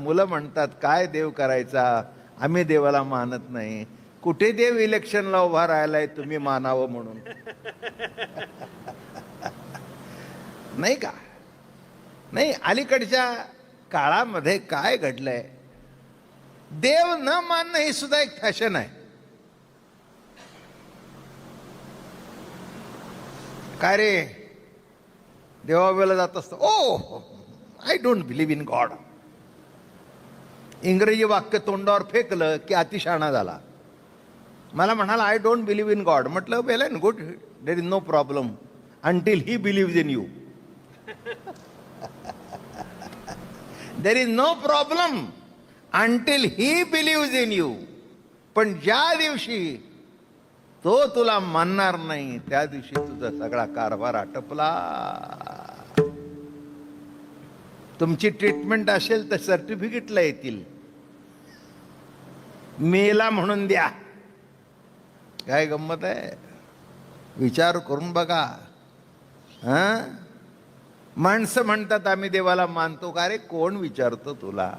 मुलं म्हणतात काय देव करायचा? आम्ही देवाला मानत नाही. कुठे देव इलेक्शनला उभा राहिलाय तुम्ही मानावं म्हणून. नाही का? नाही अलीकडच्या काळामध्ये काय घडलंय? देव न मानणं ही सुद्धा एक फॅशन आहे. काय रे? देवावेला जात असतं. ओ I don't believe in God इंग्रजी वाक्य तोंडावर फेकलं की अतिशाणा झाला. मला म्हणाला I don't believe in God म्हटलं well and good there is no problem until he believes in you there is no problem until he believes in you पण ज्या दिवशी तो तुला मानणार नाही त्या दिवशी तुझा सगळा कारभार आटपला. तुमची ट्रीटमेंट असेल तर सर्टिफिकेटला येतील. मेला म्हणून द्या. काय गंमत आहे? विचार करून बघा. हां? माणसं म्हणतात आम्ही देवाला मानतो. का रे? कोण विचारतो तुला?